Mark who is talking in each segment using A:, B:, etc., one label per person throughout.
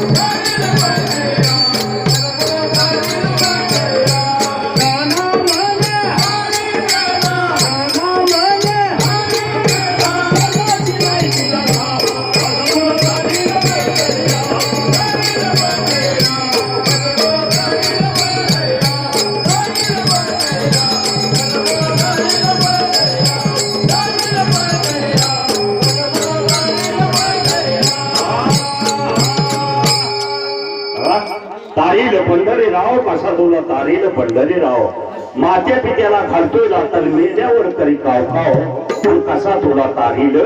A: हा? पंढरीराव कसा तुला तारील पंढरीराव. मात्या पित्याला घालतोय लातर मेल्यावर तरी काव खाव. पण कसा तुला तारील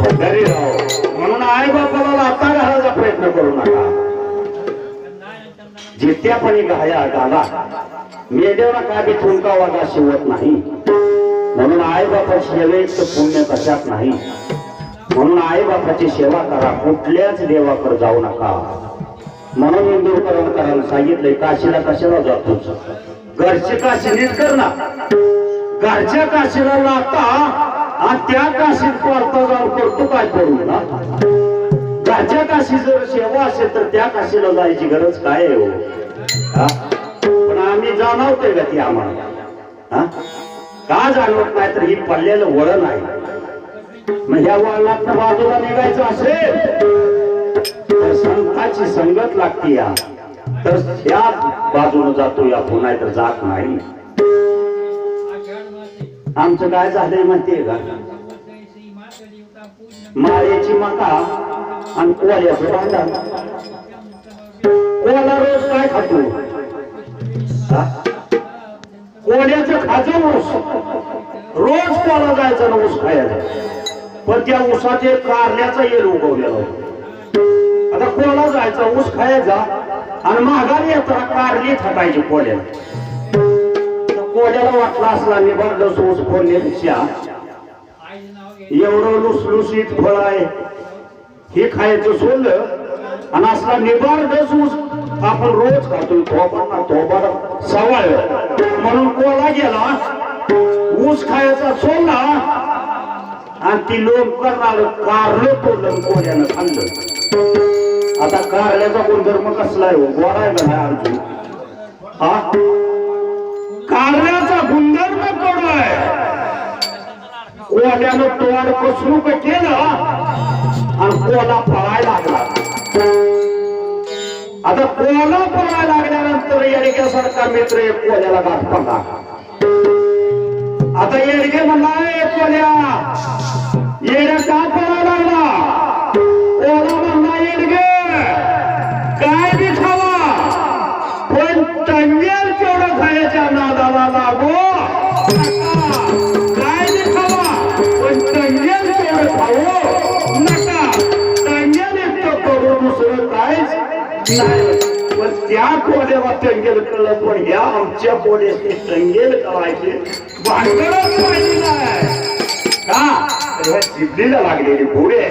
A: पंढरीराव. म्हणून आई बापाला लाता घालायचा प्रयत्न करू नका. जित्यापणी गाया गाला. मेल्यावर काय बी थुंका वागा शिवत नाही. म्हणून आई बापाची सेवेत पुण्य कशात नाही. म्हणून आई बापाची सेवा करा. कुठल्याच देवाकडे जाऊ नका. म्हणून इंदूरकरण करायला सांगितलंय काशीला कशाला जातोच घरचे काशी नीट कर ना. घरच्या काशीला लागता आणि त्या काशीत पडता जाऊन करतो काय करू ना? घरच्या काशी जर सेवा असेल तर त्या काशीला जायची गरज काय आहे हो? पण आम्ही जाणवतोय का ती आम्हाला? हा? का जाणवत नाही तर ही पडलेलं वळण आहे. मग ह्या वळणात बाजूला निघायचं असेल तर संताची संगत लागते या. तर त्या बाजूने जातो या पुन्हा तर जात नाही. आमचं काय झालंय माहितीये का? माळ्याची माता आणि कोल्याचं भांडण. कोला रोज काय खातो? कोल्याचं खाजं ऊस. रोज कोला जायचं ना ऊस खायचा. पण त्या उसाचे कारल्याचा येल उगवलेला होता. आता कोला जायचा? ऊस खायचा आणि माघारी येताना कारली थकायची कोल्याला. कोल्याला वाटला असला निबंधस ऊस फोडण्यापेक्षा एवढं लुसलुसीत फळ आहे. हे खायचं सोडलं. आणि असला निबारदस ऊस आपण रोज खातो. थोबांना थोबाड सवाळ. म्हणून कोला गेला. ऊस खायचा सोडला. आणि ती लोक करणार कारलं तोडलं कोल्यानं खाल्लं. आता कारल्याचा गुणधर्म कसला आहे? हो? गोडा आहे का अर्जुन. हा? कारल्याचा गुणधर्म कोड आहे? कोल्यानं तोड पसरूक केलं? आणि कोला पळायला लागला. आता कोला पळायला लागल्यानंतर येडग्यासारखा मित्र एक कोल्याला गाठ पडला. आता येडगे म्हणला "ए कोल्या येड्या का पळायला पण त्या कोड्याला टंगेल कळलं पण ह्या आमच्या कोड्याचे टंगेल करायचे भांडणच नाही का? ह्या लागलेली घोडे